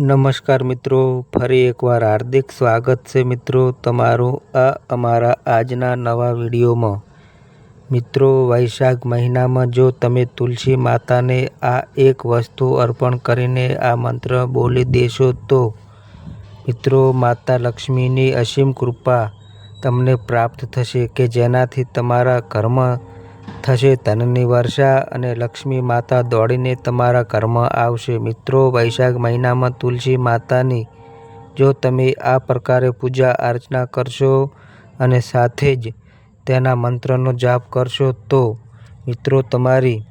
નમસ્કાર મિત્રો, ફરી એકવાર હાર્દિક સ્વાગત છે મિત્રો તમારું આ અમારા આજના નવા વિડીયોમાં. મિત્રો, વૈશાખ મહિનામાં જો તમે તુલસી માતાને આ એક વસ્તુ અર્પણ કરીને આ મંત્ર બોલી દેશો તો, મિત્રો, માતા લક્ષ્મીની અસીમ કૃપા તમને પ્રાપ્ત થશે કે જેનાથી તમારા ઘરમાં થશે. ધનની વર્ષા અને લક્ષ્મી માતા દોડીને તમારા ઘરમાં આવશે. મિત્રો, વૈશાખ મહિનામાં તુલસી માતાની જો તમે આ પ્રકારે પૂજા અર્ચના કરશો અને સાથે જ તેના મંત્રનો જાપ કરશો, તો મિત્રો, તમારી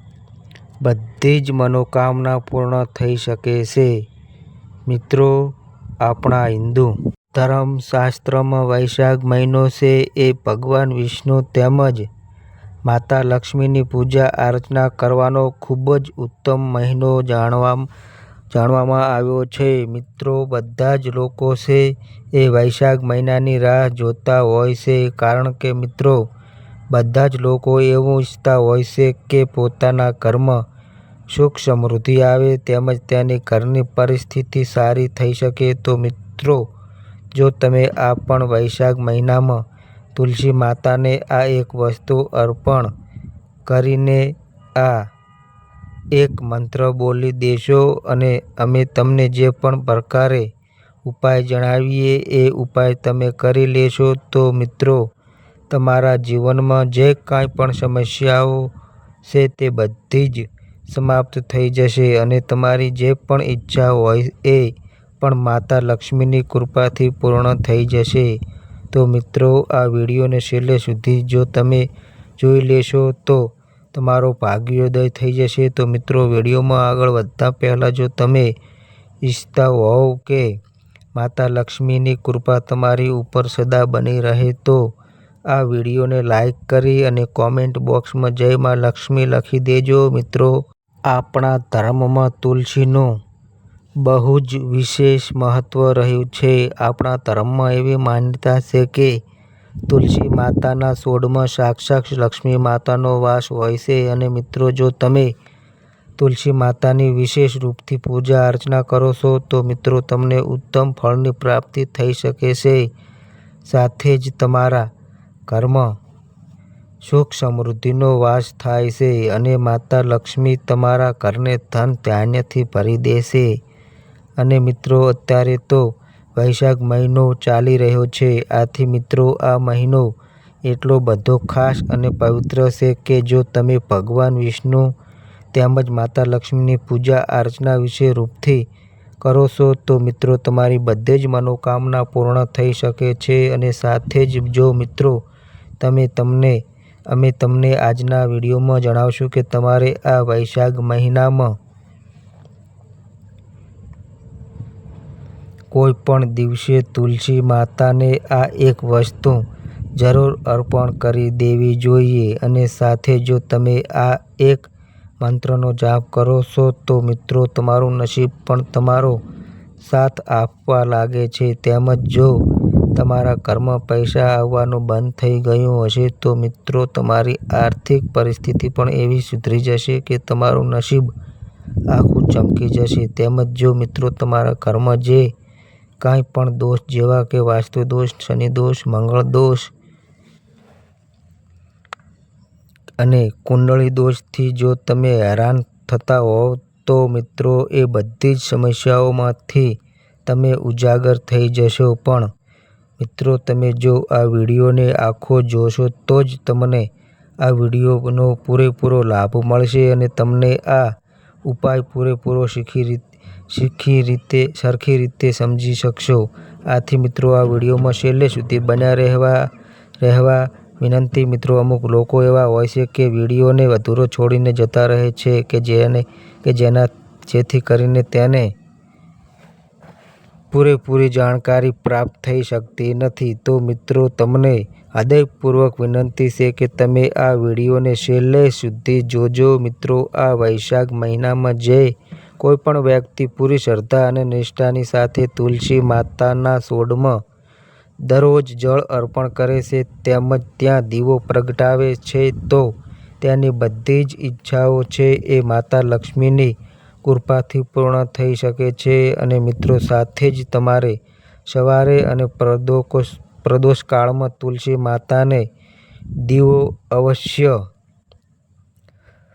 બધી જ મનોકામના પૂર્ણ થઈ શકે છે. મિત્રો, આપણા હિન્દુ ધર્મશાસ્ત્રમાં વૈશાખ મહિનો છે એ ભગવાન વિષ્ણુ તેમજ માતા લક્ષ્મીની પૂજા અર્ચના કરવાનો ખૂબ જ ઉત્તમ મહિનો જાણવા જાણવામાં આવ્યો છે. મિત્રો, બધા જ લોકો છે એ વૈશાખ મહિનાની રાહ જોતા હોય છે. કારણ કે મિત્રો, બધા જ લોકો એવું ઈચ્છતા હોય છે કે પોતાના ઘરમાં સુખ સમૃદ્ધિ આવે તેમજ તેની ઘરની પરિસ્થિતિ સારી થઈ શકે. તો મિત્રો, જો તમે આ પણ વૈશાખ મહિનામાં તુલસી માતાને આ એક વસ્તુ અર્પણ કરીને આ એક મંત્ર બોલી દેશો અને અમે તમને જે પણ પ્રકારે ઉપાય જણાવીએ, એ ઉપાય તમે કરી લેશો તો મિત્રો તમારા જીવનમાં જે કાંઈ પણ સમસ્યાઓ છે તે બધી જ સમાપ્ત થઈ જશે અને તમારી જે પણ ઈચ્છા હોય એ પણ માતા લક્ષ્મીની કૃપાથી પૂર્ણ થઈ જશે. તો મિત્રો, આ વિડીયોને છેલ્લે સુધી જો તમે જોઈ લેશો તો તમારો ભાગ્યોદય થઈ જશે. તો મિત્રો, વિડીયોમાં આગળ વધતા પહેલાં જો તમે ઈચ્છતા હોવ કે માતા લક્ષ્મીની કૃપા તમારી ઉપર સદા બની રહે, તો આ વિડીયોને લાઈક કરી અને કોમેન્ટ બોક્સમાં જય માં લક્ષ્મી લખી દેજો. મિત્રો, આપણા ધર્મમાં તુલસીનું બહુ જ વિશેષ મહત્ત્વ રહ્યું છે. આપણા ધર્મમાં એવી માન્યતા છે કે તુલસી માતાના છોડમાં સાક્ષાત લક્ષ્મી માતાનો વાસ હોય છે અને મિત્રો, જો તમે તુલસી માતાની વિશેષ રૂપથી પૂજા અર્ચના કરો છો, તો મિત્રો, તમને ઉત્તમ ફળની પ્રાપ્તિ થઈ શકે છે. સાથે જ તમારા ઘરમાં સુખ સમૃદ્ધિનો વાસ થાય છે અને માતા લક્ષ્મી તમારા ઘરને ધન ધાન્યથી ભરી દેશે અને મિત્રો, અત્યારે તો વૈશાખ મહિનો ચાલી રહ્યો છે. આથી મિત્રો, આ મહિનો એટલો બધો ખાસ અને પવિત્ર છે કે જો તમે ભગવાન વિષ્ણુ તેમજ માતા લક્ષ્મીની પૂજા અર્ચના વિશે રૂપથી કરો છો, તો મિત્રો, તમારી બધી જ મનોકામના પૂર્ણ થઈ શકે છે અને સાથે જ જો મિત્રો, તમે તમને, અમે તમને આજના વિડીયોમાં જણાવશું કે તમારે આ વૈશાખ મહિનામાં કોઈ પણ દિવસે તુલસી માતાને આ એક વસ્તુ જરૂર અર્પણ કરી દેવી જોઈએ અને સાથે જો તમે આ એક મંત્રનો જાપ કરો છો તો મિત્રો તમારું નસીબ પણ તમારો સાથ આપવા લાગે છે. તેમજ જો તમારા ઘરમાં પૈસા આવવાનું બંધ થઈ ગયું હશે તો મિત્રો તમારી આર્થિક પરિસ્થિતિ પણ એવી સુધરી જશે કે તમારું નસીબ આખું ચમકી જશે. તેમજ જો મિત્રો તમારા ઘરમાં જે કાંઈ પણ દોષ જેવા કે વાસ્તુ દોષ, શનિ દોષ, મંગળ દોષ અને કુંડળી દોષથી જો તમે હેરાન થતા હોવ તો મિત્રો એ બધી જ સમસ્યાઓમાંથી તમે ઉજાગર થઈ જશો. પણ મિત્રો તમે જો આ વિડીયોને આખો જોશો તો જ તમને આ વિડીયોનો પૂરેપૂરો લાભ મળશે અને તમને આ ઉપાય પૂરેપૂરો શીખી શીખી રીતે, સરખી રીતે સમજી શકશો. આથી મિત્રો, આ વિડીયોમાં છેલ્લે સુધી બન્યા રહેવા રહેવા વિનંતી મિત્રો, અમુક લોકો એવા હોય છે કે વિડીયોને અધૂરો છોડીને જતા રહે છે કે જેને, કે જેના, જેથી કરીને તેને પૂરેપૂરી જાણકારી પ્રાપ્ત થઈ શકતી નથી. તો મિત્રો, તમને હૃદયપૂર્વક વિનંતી છે કે તમે આ વિડીયોને છેલ્લે સુધી જોજો મિત્રો. આ વૈશાખ મહિનામાં જે કોઈ પણ વ્યક્તિ પૂરી શ્રદ્ધા અને નિષ્ઠાની સાથે તુલસી માતાના સોડમાં દરરોજ જળ અર્પણ કરે છે તેમજ ત્યાં દીવો પ્રગટાવે છે, તો તેની બધી જ ઈચ્છાઓ છે એ માતા લક્ષ્મીની કૃપાથી પૂર્ણ થઈ શકે છે. અને મિત્રો, સાથે જ તમારે સવારે અને પ્રદોષ, પ્રદોષકાળમાં તુલસી માતાને દીવો અવશ્ય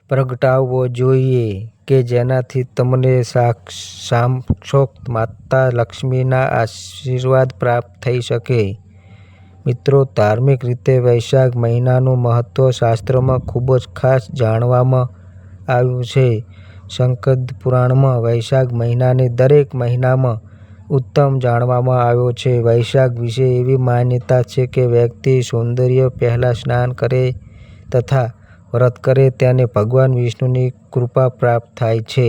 પ્રગટાવવો જોઈએ. કે જેનાથી તમને સાક્ષાત માતા લક્ષ્મીના આશીર્વાદ પ્રાપ્ત થઈ શકે. મિત્રો, ધાર્મિક રીતે વૈશાખ મહિનાનું મહત્ત્વ શાસ્ત્રોમાં ખૂબ જ ખાસ જાણવામાં આવ્યું છે. શંકદ પુરાણમાં વૈશાખ મહિનાને દરેક મહિનામાં ઉત્તમ જાણવામાં આવ્યો છે. વૈશાખ વિશે એવી માન્યતા છે કે વ્યક્તિ સૌંદર્ય પહેલાં સ્નાન કરે તથા વ્રત કરે તેને ભગવાન વિષ્ણુની કૃપા પ્રાપ્ત થાય છે.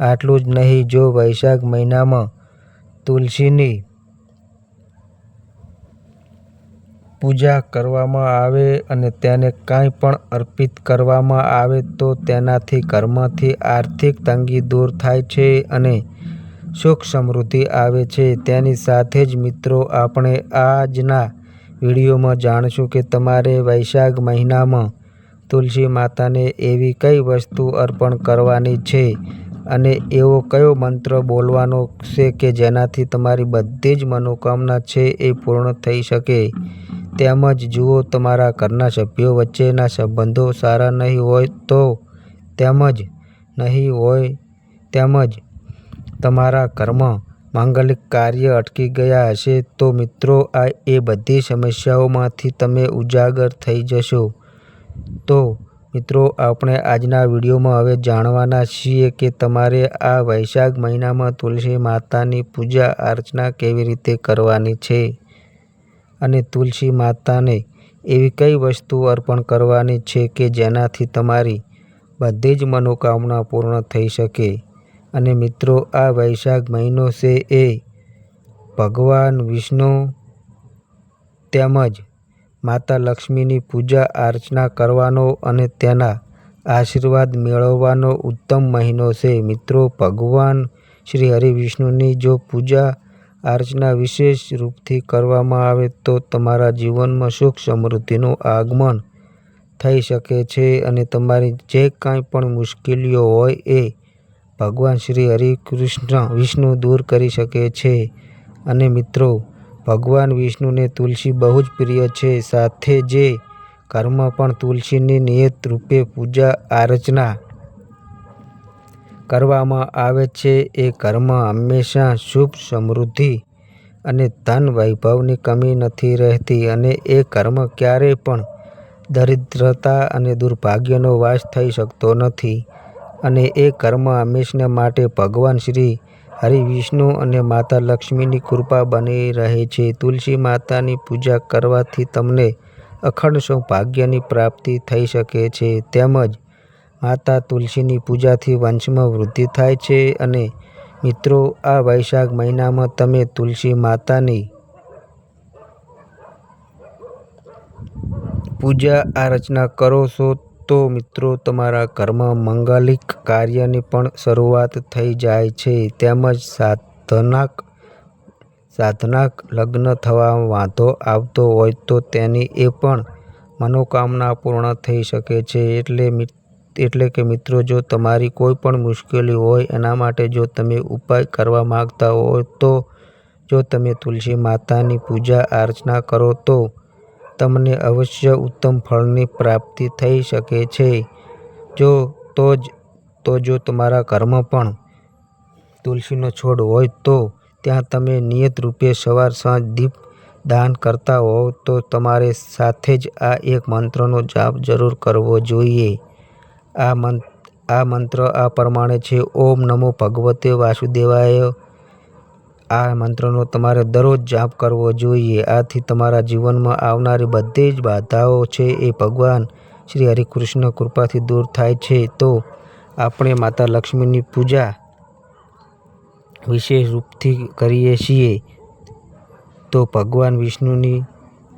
આટલું જ નહીં, જો વૈશાખ મહિનામાં તુલસીની પૂજા કરવામાં આવે અને તેને કંઈ પણ અર્પિત કરવામાં આવે તો તેનાથી ઘરમાંથી આર્થિક તંગી દૂર થાય છે અને સુખ સમૃદ્ધિ આવે છે. તેની સાથે જ મિત્રો, આપણે આજના વિડીયોમાં જાણીશું કે તમારે વૈશાખ મહિનામાં તુલસી માતાને એવી કઈ વસ્તુ અર્પણ કરવાની છે અને એવો કયો મંત્ર બોલવાનો છે કે જેનાથી તમારી બધી જ મનોકામના છે એ પૂર્ણ થઈ શકે. તેમજ જુઓ, તમારા ઘરના સભ્યો વચ્ચેના સંબંધો સારા નહીં હોય તો તેમજ નહીં હોય તેમજ તમારા ઘરમાં માંગલિક કાર્ય અટકી ગયા હશે તો મિત્રો, આ એ બધી સમસ્યાઓમાંથી તમે ઉજાગર થઈ જશો. તો મિત્રો, આપણે આજના વિડીયોમાં હવે જાણવાના છીએ કે તમારે આ વૈશાખ મહિનામાં તુલસી માતાની પૂજા અર્ચના કેવી રીતે કરવાની છે અને તુલસી માતાને એવી કઈ વસ્તુ અર્પણ કરવાની છે કે જેનાથી તમારી બધી જ મનોકામના પૂર્ણ થઈ શકે? અને મિત્રો, આ વૈશાખ મહિનો છે એ ભગવાન વિષ્ણુ તેમજ માતા લક્ષ્મીની પૂજા, અર્ચના કરવાનો અને તેના આશીર્વાદ મેળવવાનો ઉત્તમ મહિનો છે. મિત્રો, ભગવાન શ્રી હરિ વિષ્ણુની જો પૂજા, અર્ચના વિશેષ રૂપથી કરવામાં આવે તો તમારા જીવનમાં સુખ સમૃદ્ધિનું આગમન થઈ શકે છે અને તમારી જે કાંઈ પણ મુશ્કેલીઓ હોય એ ભગવાન શ્રી હરિ કૃષ્ણ વિષ્ણુ દૂર કરી શકે છે અને મિત્રો ભગવાન વિષ્ણુને તુલસી બહુ જ પ્રિય છે. સાથે જે કર્મ પણ તુલસીની નિયત રૂપે પૂજા આરચના કરવામાં આવે છે, એ કર્મ હંમેશા શુભ, સમૃદ્ધિ અને ધન વૈભવની કમી નથી રહેતી અને એ કર્મ ક્યારેય પણ દરિદ્રતા અને દુર્ભાગ્યનો વાસ થઈ શકતો નથી અને એ કર્મ હંમેશને માટે ભગવાન શ્રી હરિ વિષ્ણુ અને માતા લક્ષ્મીની કૃપા બની રહે છે. તુલસી માતાની પૂજા કરવાથી તમને અખંડ સૌભાગ્યની પ્રાપ્તિ થઈ શકે છે તેમજ માતા તુલસીની પૂજાથી વંશમાં વૃદ્ધિ થાય છે અને મિત્રો, આ વૈશાખ મહિનામાં તમે તુલસી માતાની પૂજા આરચના કરો છો તો મિત્રો, તમારા ઘરમાં મંગાલિક કાર્યની પણ શરૂઆત થઈ જાય છે તેમજ સાધનાક સાધનાક લગ્ન થવા વાંધો આવતો હોય તો તેની એ પણ મનોકામના પૂર્ણ થઈ શકે છે. એટલે એટલે કે મિત્રો, જો તમારી કોઈ પણ મુશ્કેલી હોય, એના માટે જો તમે ઉપાય કરવા માંગતા હો તો, જો તમે તુલસી માતાની પૂજા અર્ચના કરો તો તમને અવશ્ય ઉત્તમ ફળની પ્રાપ્તિ થઈ શકે છે. જો તો જ, તો જો તમારા ઘરમાં પણ તુલસીનો છોડ હોય તો ત્યાં તમે નિયત રૂપે સવાર સાંજ દીપ દાન કરતા હોવ તો તમારે સાથે જ આ એક મંત્રનો જાપ જરૂર કરવો જોઈએ. આ મંત્ર આ મંત્ર આ પ્રમાણે છે ઓમ નમો ભગવતે વાસુદેવાય આ મંત્રનો તમારે દરરોજ જાપ કરવો જોઈએ. આથી તમારા જીવનમાં આવનારી બધી જ બાધાઓ છે એ ભગવાન શ્રી હરિકૃષ્ણ કૃપાથી દૂર થાય છે. તો આપણે માતા લક્ષ્મીની પૂજા વિશેષ રૂપથી કરીએ છીએ તો ભગવાન વિષ્ણુની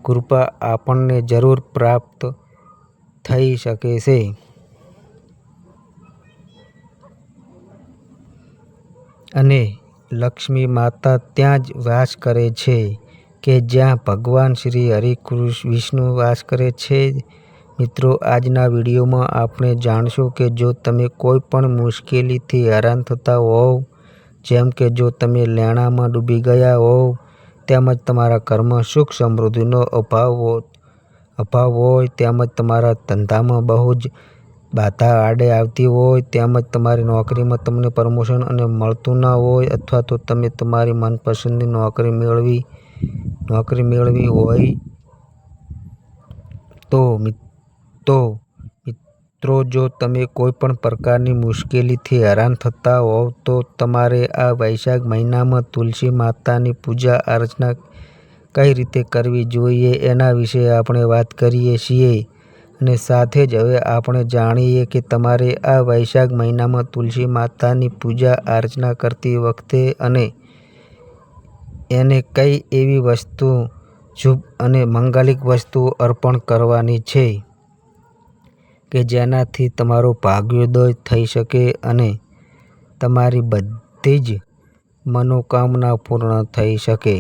કૃપા આપણને જરૂર પ્રાપ્ત થઈ શકે છે. અને લક્ષ્મી માતા ત્યાં જ વાસ કરે છે કે જ્યાં ભગવાન શ્રી હરિ વિષ્ણુ વાસ કરે છે. મિત્રો, આજના વિડીયોમાં આપણે જાણશું કે જો તમે કોઈ પણ મુશ્કેલીથી હેરાન થતા હોવ, જેમ કે જો તમે લેણામાં ડૂબી ગયા હોવ, તેમજ તમારા ઘરમાં સુખ સમૃદ્ધિનો અભાવ અભાવ હોય, તેમજ તમારા ધંધામાં બહુ જ બાધા આડે આવતી હોય તેમજ તમારી નોકરીમાં તમને પ્રમોશન અને મળતું ના હોય અથવા તો તમે તમારી મનપસંદની નોકરી મેળવી નોકરી મેળવી હોય તો તો મિત્રો જો તમે કોઈ પણ પ્રકારની મુશ્કેલીથી હેરાન થતા હોવ તો તમારે આ વૈશાખ મહિનામાં તુલસી માતાની પૂજા અર્ચના કઈ રીતે કરવી જોઈએ એના વિશે આપણે વાત કરીએ છીએ. અને સાથે જ હવે આપણે જાણીએ કે તમારે આ વૈશાખ મહિનામાં તુલસી માતાની પૂજા અર્ચના કરતી વખતે અને એને કઈ એવી વસ્તુ શુભ અને મંગલિક વસ્તુ અર્પણ કરવાની છે કે જેનાથી તમારો ભાગ્યોદય થઈ શકે અને તમારી બધી જ મનોકામના પૂર્ણ થઈ શકે.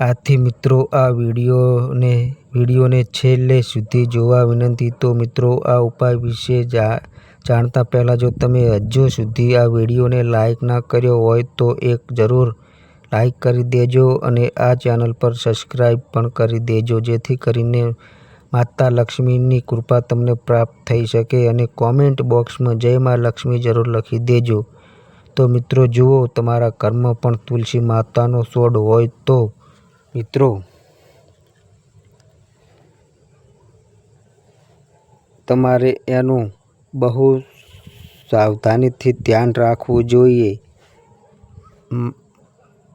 આથી મિત્રો, આ વિડીયોને વિડીયોને છેલ્લે સુધી જોવા વિનંતી. તો મિત્રો, આ ઉપાય વિશે જાણતા પહેલાં જો તમે હજુ સુધી આ વિડીયોને લાઇક ના કર્યો હોય તો એક જરૂર લાઇક કરી દેજો અને આ ચેનલ પર સબસ્ક્રાઈબ પણ કરી દેજો, જેથી કરીને માતા લક્ષ્મીની કૃપા તમને પ્રાપ્ત થઈ શકે અને કોમેન્ટ બોક્સમાં જય મા લક્ષ્મી જરૂર લખી દેજો. તો મિત્રો, જુઓ, તમારા ઘરમાં પણ તુલસી માતાનો સોડ હોય તો. મિત્રો તમારે એનું બહુ સાવધાનીથી ધ્યાન રાખવું જોઈએ.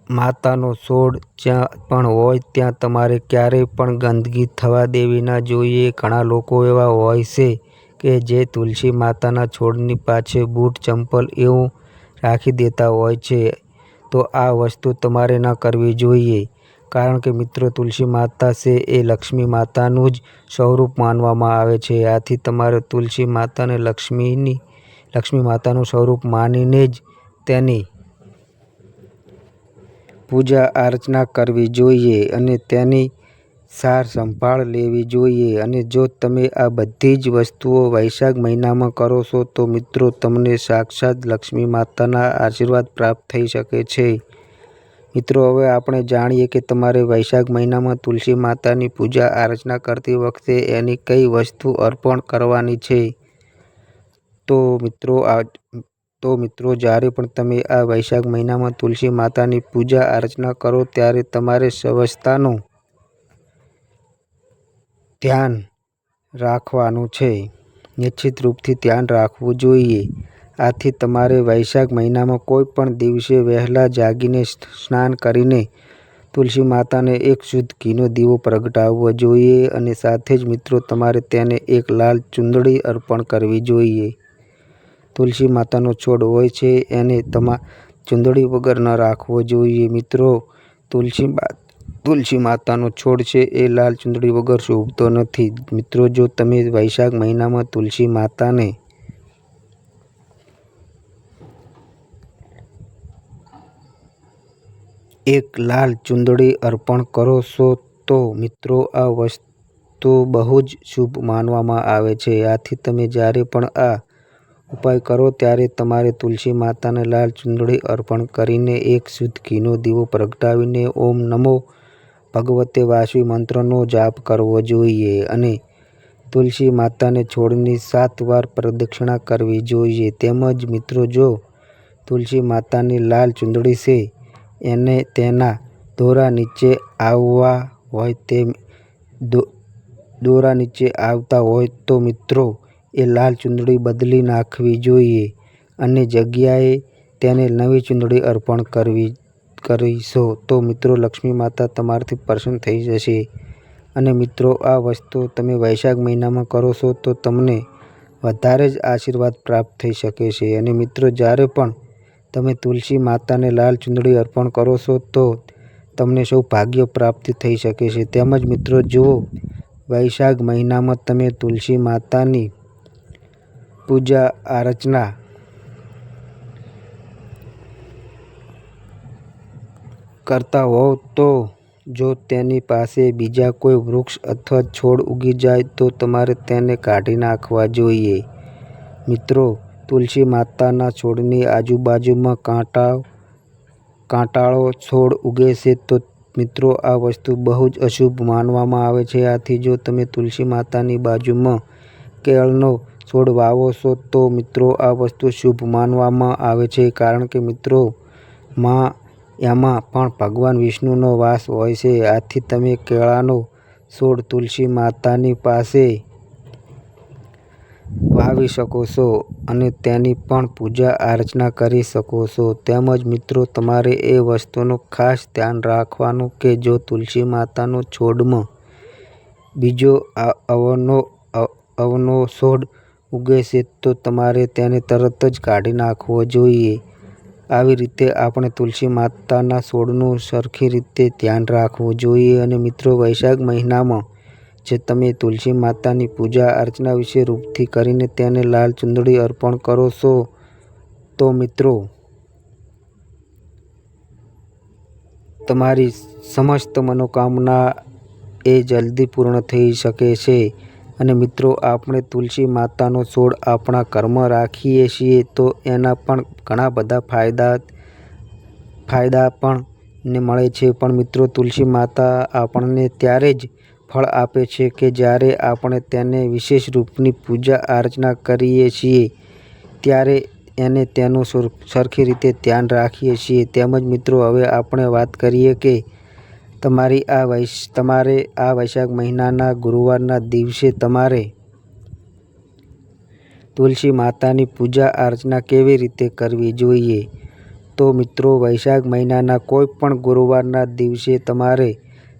માતાનો છોડ જ્યાં પણ હોય ત્યાં તમારે ક્યારેય પણ ગંદકી થવા દેવી ના જોઈએ. ઘણા લોકો એવા હોય છે કે જે તુલસી માતાના છોડની પાછળ બૂટ, ચંપલ એવું રાખી દેતા હોય છે. તો આ વસ્તુ તમારે ન કરવી જોઈએ. કારણ કે મિત્રો તુલસી માતા છે એ લક્ષ્મી માતાનું જ સ્વરૂપ માનવામાં આવે છે. આથી તમારે તુલસી માતાને લક્ષ્મીની, લક્ષ્મી માતાનું સ્વરૂપ માનીને જ તેની પૂજા અર્ચના કરવી જોઈએ અને તેની સાર સંભાળ લેવી જોઈએ. અને જો તમે આ બધી જ વસ્તુઓ વૈશાખ મહિનામાં કરો છો તો મિત્રો તમને સાક્ષાત લક્ષ્મી માતાના આશીર્વાદ પ્રાપ્ત થઈ શકે છે. મિત્રો, હવે આપણે જાણીએ કે તમારે વૈશાખ મહિનામાં તુલસી માતાની પૂજા આરચના કરતી વખતે એની કઈ વસ્તુ અર્પણ કરવાની છે? તો મિત્રો, આ તો મિત્રો, જ્યારે પણ તમે આ વૈશાખ મહિનામાં તુલસી માતાની પૂજા અર્ચના કરો, ત્યારે તમારે સ્વચ્છતાનું ધ્યાન રાખવાનું છે. નિશ્ચિત રૂપથી ધ્યાન રાખવું જોઈએ. આથી તમારે વૈશાખ મહિનામાં કોઈ પણ દિવસે વહેલા જાગીને સ્નાન કરીને તુલસી માતાને એક શુદ્ધ ઘીનો દીવો પ્રગટાવવો જોઈએ અને સાથે જ મિત્રો તમારે તેને એક લાલ ચુંદડી અર્પણ કરવી જોઈએ. તુલસી માતાનો છોડ હોય છે એને તમા, ચુંદડી વગર ન રાખવો જોઈએ મિત્રો. તુલસી તુલસી માતાનો છોડ છે એ લાલ ચુંદડી વગર શોભતો નથી. મિત્રો, જો તમે વૈશાખ મહિનામાં તુલસી માતાને એક લાલ ચુંદડી અર્પણ કરો છો તો મિત્રો, આ વસ્તુ બહુ જ શુભ માનવામાં આવે છે. આથી તમે જ્યારે પણ આ ઉપાય કરો ત્યારે તમારે તુલસી માતાને લાલ ચુંદડી અર્પણ કરીને એક શુદ્ધ ઘીનો દીવો પ્રગટાવીને ઓમ નમો ભગવતે વાસવી મંત્રનો જાપ કરવો જોઈએ અને તુલસી માતાને છોડની સાત વાર પ્રદક્ષિણા કરવી જોઈએ. તેમજ મિત્રો, જો તુલસી માતાની લાલ ચુંદડી છે એને તેના દોરા નીચે આવવા હોય તે દોરા નીચે આવતા હોય તો મિત્રો એ લાલ ચુંદડી બદલી નાખવી જોઈએ અને જગ્યાએ તેને નવી ચુંદડી અર્પણ કરવી, કરીશો તો મિત્રો લક્ષ્મી માતા તમારાથી પ્રસન્ન થઈ જશે. અને મિત્રો, આ વસ્તુ તમે વૈશાખ મહિનામાં કરો છો તો તમને વધારે જ આશીર્વાદ પ્રાપ્ત થઈ શકે છે. અને મિત્રો, જ્યારે પણ તમે તુલસી માતાને લાલ ચુંદડી અર્પણ કરો છો, તો તમને સૌભાગ્ય પ્રાપ્ત થઈ શકે છે તેમજ મિત્રો, જો વૈશાખ મહિનામાં તમે તુલસી માતાની પૂજા આરચના કરતા હોવ, તો જો તેની પાસે બીજા કોઈ વૃક્ષ અથવા છોડ ઉગી જાય, તો તમારે તેને કાઢી નાખવા જોઈએ. મિત્રો તુલસી માતાના છોડની આજુબાજુમાં કાંટાળો છોડ ઉગે છે તો મિત્રો, આ વસ્તુ બહુ જ અશુભ માનવામાં આવે છે. આથી જો તમે તુલસી માતાની બાજુમાં કેળનો છોડ વાવો છો, તો મિત્રો, આ વસ્તુ શુભ માનવામાં આવે છે કારણ કે મિત્રો, માં, એમાં પણ ભગવાન વિષ્ણુનો વાસ હોય છે. આથી તમે કેળાનો છોડ તુલસી માતાની પાસે વાવી શકો છો અને તેની પણ પૂજા આર્ચના કરી શકો છો. તેમજ મિત્રો, તમારે એ વસ્તુનું ખાસ ધ્યાન રાખવાનું કે જો તુલસી માતાનો છોડમાં બીજો અવનો અવનો છોડ ઉગે છે, તો તમારે તેને તરત જ કાઢી નાખવો જોઈએ. આવી રીતે આપણે તુલસી માતાના છોડનું સરખી રીતે ધ્યાન રાખવું જોઈએ. અને મિત્રો, વૈશાખ મહિનામાં જે તમે તુલસી માતાની પૂજા અર્ચના વિશે રૂપથી કરીને તેને લાલ ચુંદડી અર્પણ કરો છો, તો મિત્રો, તમારી સમસ્ત મનોકામના એ જલ્દી પૂર્ણ થઈ શકે છે. અને મિત્રો, આપણે તુલસી માતાનો છોડ આપણા કર્મ રાખીએ છીએ, તો એના પણ ઘણા બધા ફાયદા ફાયદા પણ ને મળે છે. પણ મિત્રો, તુલસી માતા આપણને ત્યારે જ ફળ આપે છે કે જ્યારે આપણે તેને વિશેષ રૂપની પૂજા અર્ચના કરીએ છીએ, ત્યારે એને તેનું સરખી રીતે ધ્યાન રાખીએ છીએ. તેમજ મિત્રો, હવે આપણે વાત કરીએ કે તમારી આ વૈશ, તમારે આ વૈશાખ મહિનાના ગુરુવારના દિવસે તમારે તુલસી માતાની પૂજા અર્ચના કેવી રીતે કરવી જોઈએ. તો મિત્રો, વૈશાખ મહિનાના કોઈ પણ ગુરુવારના દિવસે તમારે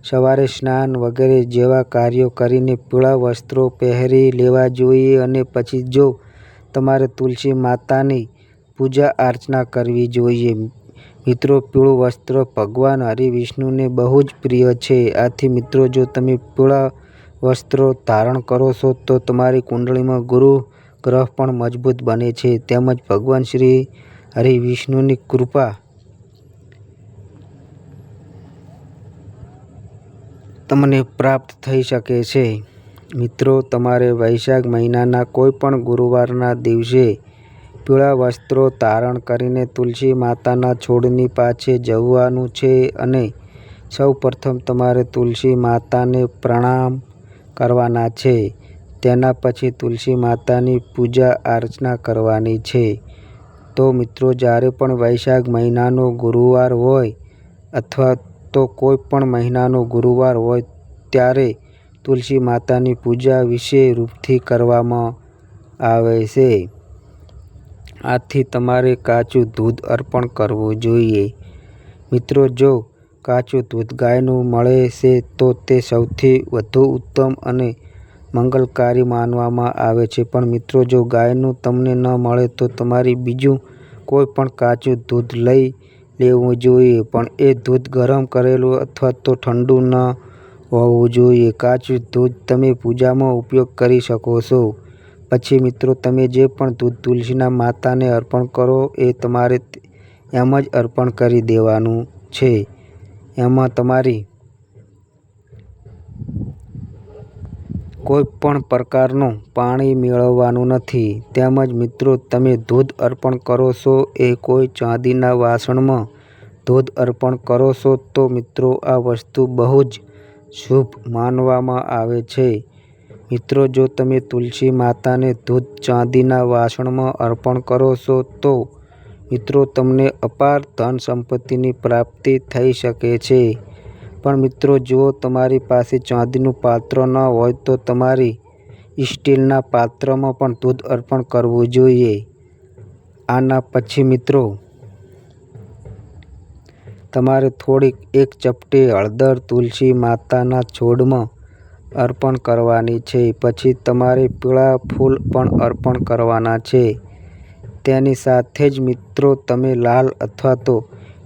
સવારે સ્નાન વગેરે જેવા કાર્યો કરીને પીળા વસ્ત્રો પહેરી લેવા જોઈએ. અને પછી જો તમારે તુલસી માતાની પૂજા અર્ચના કરવી જોઈએ. મિત્રો, પીળું વસ્ત્ર ભગવાન હરિ વિષ્ણુને બહુ જ પ્રિય છે. આથી મિત્રો, જો તમે પીળા વસ્ત્રો ધારણ કરો છો, તો તમારી કુંડળીમાં ગુરુ ગ્રહ પણ મજબૂત બને છે. તેમજ ભગવાન શ્રી હરિ વિષ્ણુની કૃપા તમને પ્રાપ્ત થઈ શકે છે. મિત્રો, તમારે વૈશાખ મહિનાના કોઈપણ ગુરુવારના દિવસે પીળા વસ્ત્રો ધારણ કરીને તુલસી માતાના છોડની પાસે જવાનું છે. અને સૌ પ્રથમ તમારે તુલસી માતાને પ્રણામ કરવાના છે. તેના પછી તુલસી માતાની પૂજા અર્ચના કરવાની છે. તો મિત્રો, જ્યારે પણ વૈશાખ મહિનાનો ગુરુવાર હોય અથવા તો કોઈ પણ મહિનાનો ગુરુવાર હોય ત્યારે તુલસી માતાની પૂજા વિશેષ રૂપથી કરવામાં આવે છે. આથી તમારે કાચું દૂધ અર્પણ કરવું જોઈએ. મિત્રો, જો કાચું દૂધ ગાયનું મળે છે, તો તે સૌથી વધુ ઉત્તમ અને મંગલકારી માનવામાં આવે છે. પણ મિત્રો, જો ગાયનું તમને ન મળે તો તમારી બીજું કોઈ પણ કાચું દૂધ લઈ લેવું જોઈએ. પણ એ દૂધ ગરમ કરેલું અથવા તો ઠંડુ ન હોવું જોઈએ. કાચું દૂધ તમે પૂજામાં ઉપયોગ કરી શકો છો. પછી મિત્રો, તમે જે પણ દૂધ તુલસીના માતાને અર્પણ કરો, એ તમારે એમ જ અર્પણ કરી દેવાનું છે. એમાં તમારે કોઈ પણ પ્રકારનું પાણી મેળવવાનું નથી. તેમજ મિત્રો, તમે દૂધ અર્પણ કરો છો એ કોઈ ચાંદીના વાસણમાં દૂધ અર્પણ કરો છો તો મિત્રો, આ વસ્તુ બહુ જ શુભ માનવામાં આવે છે. મિત્રો, જો તમે તુલસી માતાને દૂધ ચાંદીના વાસણમાં અર્પણ કરો છો તો મિત્રો, તમને અપાર ધન સંપત્તિની પ્રાપ્તિ થઈ શકે છે. પણ મિત્રો, જો તમારી પાસે ચાંદીનું પાત્ર ન હોય તો તમારી સ્ટીલના પાત્રમાં પણ દૂધ અર્પણ કરવું જોઈએ. આના પછી મિત્રો, તમારે થોડીક એક ચપટી હળદર તુલસી માતાના છોડમાં અર્પણ કરવાની છે. પછી તમારે પીળા ફૂલ પણ અર્પણ કરવાના છે. તેની સાથે જ મિત્રો, તમે લાલ અથવા તો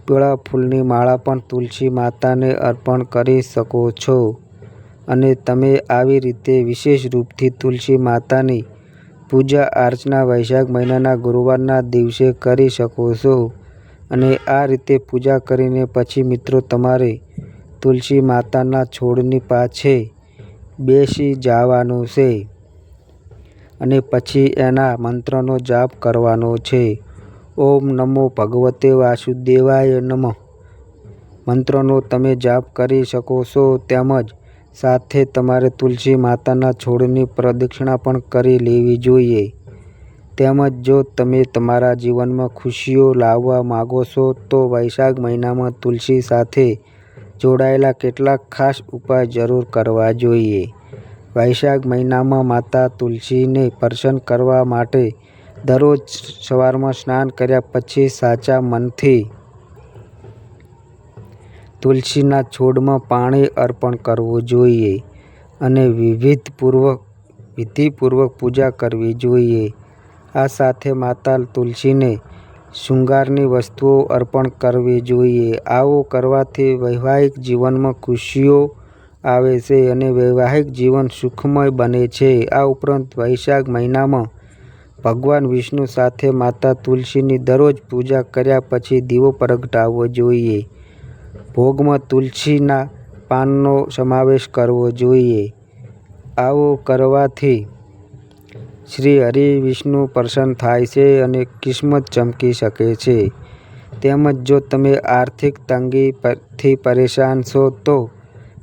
પીળા ફૂલની માળા પણ તુલસી માતાને અર્પણ કરી શકો છો. અને તમે આવી રીતે વિશેષ રૂપથી તુલસી માતાની પૂજા, અર્ચના, વૈશાખ મહિનાના ગુરુવારના દિવસે કરી શકો છો. અને આ રીતે પૂજા કરીને પછી મિત્રો તમારે તુલસી માતાના છોડની પાછે બેસી જવાનું છે અને પછી એના મંત્રનો જાપ કરવાનો છે ઓમ નમો ભગવતે વાસુદેવાય નમઃ. મંત્રનો તમે જાપ કરી શકો છો તેમજ સાથે તમારે તુલસી માતાના છોડની પ્રદક્ષિણા પણ કરી લેવી જોઈએ. તેમજ જો તમે તમારા જીવનમાં ખુશીઓ લાવવા માગો છો તો વૈશાખ મહિનામાં તુલસી સાથે જોડાયેલા કેટલાક ખાસ ઉપાય જરૂર કરવા જોઈએ. વૈશાખ મહિનામાં માતા તુલસીને પ્રસન્ન કરવા માટે દરરોજ સવારમાં સ્નાન કર્યા પછી સાચા મનથી તુલસીના છોડમાં પાણી અર્પણ કરવું જોઈએ અને વિવિધપૂર્વક, વિધિપૂર્વક પૂજા કરવી જોઈએ. આ સાથે માતા તુલસીને શૃંગારની વસ્તુઓ અર્પણ કરવી જોઈએ. આવું કરવાથી વૈવાહિક જીવનમાં ખુશીઓ આવે છે અને વૈવાહિક જીવન સુખમય બને છે. આ ઉપરાંત વૈશાખ મહિનામાં ભગવાન વિષ્ણુ સાથે માતા તુલસીની દરરોજ પૂજા કર્યા પછી દીવો પ્રગટાવવો જોઈએ. ભોગમાં તુલસીના પાનનો સમાવેશ કરવો જોઈએ. આવું કરવાથી શ્રી હરિ વિષ્ણુ પ્રસન્ન થાય છે અને કિસ્મત ચમકી શકે છે. તેમજ જો તમે આર્થિક તંગીથી પરેશાન છો તો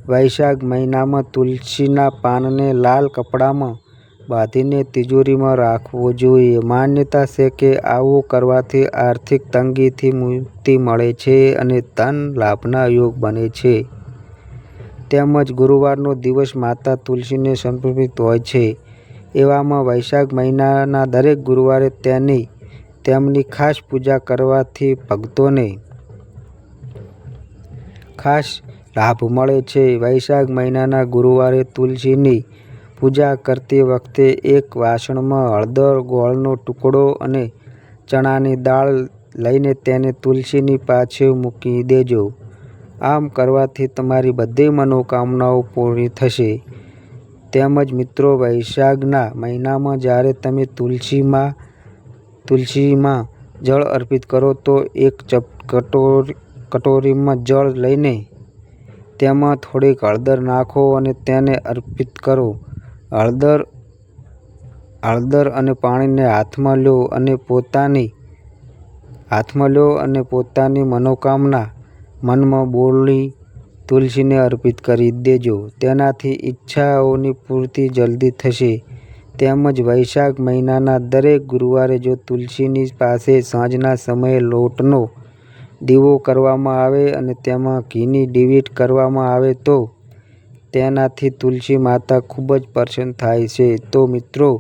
વૈશાખ મહિનામાં તુલસીના પાનને લાલ કપડામાં બાંધીને તિજોરીમાં રાખવો જોઈએ. માન્યતા છે કે આવું કરવાથી આર્થિક તંગીથી મુક્તિ મળે છે અને ધન લાભના યોગ બને છે. તેમજ ગુરુવારનો દિવસ માતા તુલસીને સમર્પિત હોય છે. એવામાં વૈશાખ મહિનાના દરેક ગુરુવારે તેની, તેમની ખાસ પૂજા કરવાથી ભક્તોને ખાસ લાભ મળે છે. વૈશાખ મહિનાના ગુરુવારે તુલસીની પૂજા કરતી વખતે એક વાસણમાં હળદર, ગોળનો ટુકડો અને ચણાની દાળ લઈને તેને તુલસીની પાછળ મૂકી દેજો. આમ કરવાથી તમારી બધી મનોકામનાઓ પૂરી થશે. તેમજ મિત્રો, વૈશાખના મહિનામાં જ્યારે તમે તુલસીમાં તુલસીમાં જળ અર્પિત કરો તો એક ચપ કટોરી, કટોરીમાં જળ લઈને તેમાં થોડીક હળદર નાખો અને તેને અર્પિત કરો. હળદર હળદર અને પાણીને હાથમાં લો અને પોતાની, હાથમાં લો અને પોતાની મનોકામના મનમાં બોલી તુલસીને અર્પિત કરી દેજો. તેનાથી ઈચ્છાઓની પૂર્તિ જલ્દી થશે. તેમજ વૈશાખ મહિનાના દરેક ગુરુવારે જો તુલસીની પાસે સાંજના સમયે લોટનો દીવો કરવામાં આવે અને તેમાં ઘીની ડિવિટ કરવામાં આવે તો તેનાથી તુલસી માતા ખૂબ જ પ્રસન્ન થાય છે. તો મિત્રો,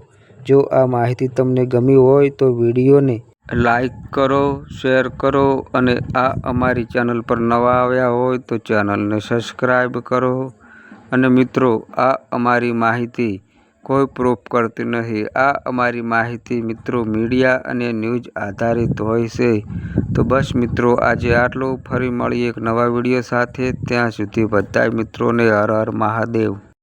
જો આ માહિતી તમને ગમી હોય તો વિડીયોને લાઈક કરો, શેર કરો અને આ અમારી ચેનલ પર નવા આવ્યા હોય તો ચેનલને સબસ્ક્રાઈબ કરો. અને મિત્રો, આ અમારી માહિતી કોઈ પ્રૂફ કરતી નથી આ અમારી માહિતી મિત્રો મીડિયા અને ન્યૂઝ આધારિત હોય છે. તો બસ મિત્રો, આજે આટલું. ફરી મળીએ એક નવા વીડિયો સાથે. ત્યાં સુધી બધાય મિત્રોને હર હર મહાદેવ.